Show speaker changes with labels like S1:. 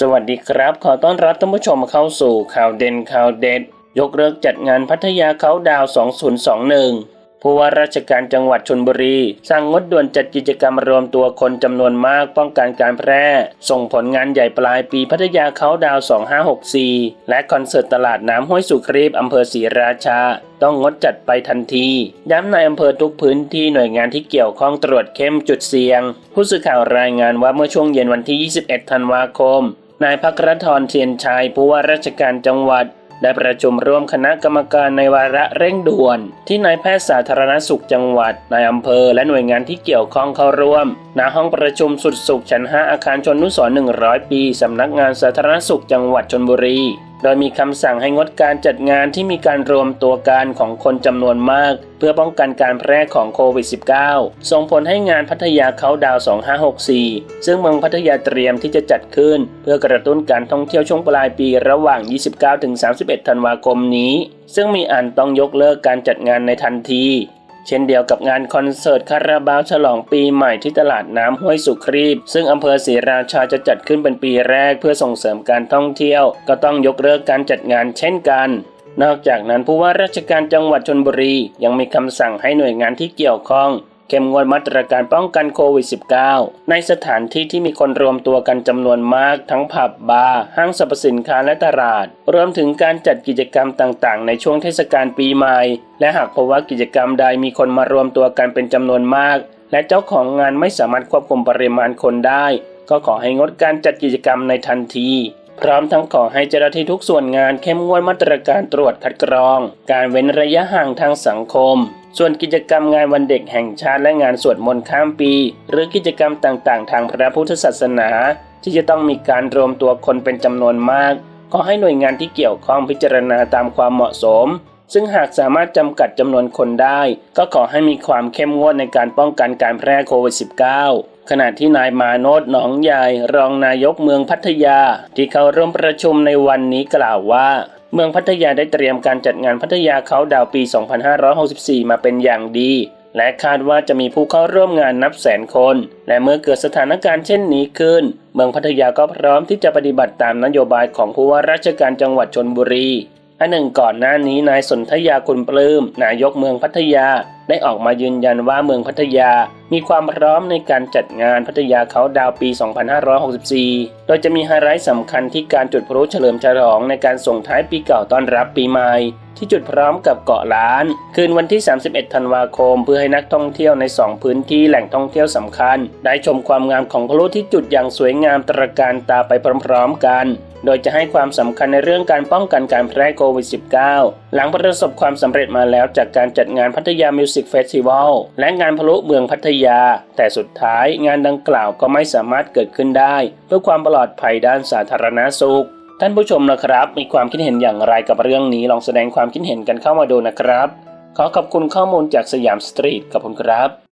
S1: สวัสดีครับ ขอต้อนรับท่านผู้ชมเข้าสู่ข่าวเด่นข่าวเด็ด ยกเลิกจัดงานพัทยาเขาดาว 2021 ผู้ว่าราชการจังหวัดชนบุรี สั่งงดด่วนจัดกิจกรรมรวมตัวคนจำนวนมากป้องกันการแพร่ ส่งผลงานใหญ่ปลายปีพัทยาเขาดาว 2564 และคอนเสิร์ตตลาดน้ำห้วยสุครีบอำเภอศรีราชา ต้องงดจัดไปทันที ย้ำในอำเภอทุกพื้นที่หน่วยงานที่เกี่ยวข้องตรวจเข้มจุดเสี่ยง ผู้สื่อข่าวรายงานว่าเมื่อช่วงเย็นวันที่ 21 ธันวาคม นายพักรทรเทียนชัยผู้ว่าราชการจังหวัด ได้ประชุมร่วมคณะกรรมการในวาระเร่งด่วน ที่นายแพทย์สาธารณสุขจังหวัดนายอำเภอและหน่วยงานที่เกี่ยวข้องเข้าร่วมณห้องประชุมสุดสุขชั้น 5 อาคารชนนุสรณ์100 ปี สำนักงานสาธารณสุขจังหวัดชนบุรี ดยมีคำสั่งให้งดการจัดงานที่มีการรวมตัวกันของคนจำนวนมาก เพื่อป้องกันการแพร่ของโควิด -19 ส่งผลให้งานพัทยาเขาดาว 2564 ซึ่งเมืองพัทยาเตรียมที่จะจัดขึ้น เพื่อกระตุ้นการท่องเที่ยวช่วงปลายปีระหว่าง 29-31 ธันวาคมนี้ ซึ่งมีอันต้องยกเลิกการจัดงานในทันที เช่นเดียวกับงานคอนเสิร์ตคาราบาวฉลองปีใหม่ที่ตลาดน้ำห้วยสุครีบ ซึ่งอำเภอศรีราชาจะจัดขึ้นเป็นปีแรกเพื่อส่งเสริมการท่องเที่ยว ก็ต้องยกเลิกการจัดงานเช่นกันนอกจากนั้นผู้ว่าราชการจังหวัดชนบุรียังมีคำสั่งให้หน่วยงานที่เกี่ยวข้อง เข้มงวดมาตรการป้องกันโควิด -19 ในสถานที่ที่มีคนรวมตัวกันจำนวนมากทั้งผับบาร์ห้างสรรพสินค้าและตลาด รวมถึงการจัดกิจกรรมต่างๆ ในช่วงเทศกาลปีใหม่ และหากพบว่ากิจกรรมใดมีคนมารวมตัวกันเป็นจำนวนมาก และเจ้าของงานไม่สามารถควบคุมปริมาณคนได้ ก็ขอให้งดการจัดกิจกรรมในทันทีพร้อมทั้งขอให้เจ้าหน้าที่ทุกส่วนงานเข้มงวดมาตรการตรวจคัดกรอง การเว้นระยะห่างทางสังคม ส่วนกิจกรรมงานวันเด็กแห่งชาติและงานสวดมนต์ข้ามปี หรือกิจกรรมต่างๆ ทางพระพุทธศาสนา ที่จะต้องมีการรวมตัวคนเป็นจำนวนมาก ขอให้หน่วยงานที่เกี่ยวข้องพิจารณาตามความเหมาะสม ซึ่งหากสามารถจำกัดจำนวนคนได้ ก็ขอให้มีความเข้มงวดในการป้องกันการแพร่โควิด -19 ขณะที่นายมาโนดหนองใหญ่รองนายกเมืองพัทยา ที่เข้าร่วมประชุมในวันนี้กล่าวว่า เมืองพัทยาได้เตรียมการจัดงานพัทยาเขาดาวปี 2564 มาเป็นอย่างดี และคาดว่าจะมีผู้เข้าร่วมงานนับแสนคน และเมื่อเกิดสถานการณ์เช่นนี้ขึ้น เมืองพัทยาก็พร้อมที่จะปฏิบัติตามนโยบายของผู้ว่าราชการจังหวัดชนบุรี อันหนึ่งก่อนหน้านี้นายสนธยาคุณปลื้มนายกเมืองพัทยาได้ออกมายืนยันว่าเมืองพัทยา มีความพร้อมในการจัดงานพัทยาเขาดาวปี 2564 โดยจะมีไฮไลท์สำคัญที่การจุดพลุเฉลิมฉลองในการส่งท้ายปีเก่าต้อนรับปีใหม่ ที่จุดพร้อมกับเกาะล้าน คืนวันที่ 31 ธันวาคม เพื่อให้นักท่องเที่ยวใน 2 พื้นที่แหล่งท่องเที่ยวสำคัญ ได้ชมความงามของพลุที่จุดอย่างสวยงามตระการตาไปพร้อมๆกัน โดยจะให้ความสำคัญในเรื่องการป้องกันการแพร่โควิด -19 หลังประสบความสำเร็จมาแล้วจากการจัดงานพัทยามิวสิกเฟสติวัลและงานพลุเมืองพัทยา แต่สุดท้ายงานดังกล่าวก็ไม่สามารถเกิดขึ้นได้ เพื่อความปลอดภัยด้านสาธารณสุขท่านผู้ชมนะครับ มีความคิดเห็นอย่างไรกับเรื่องนี้ลองแสดงความคิดเห็นกันเข้ามาดูนะครับ ขอขอบคุณข้อมูลจากสยามสตรีทขอบคุณครับ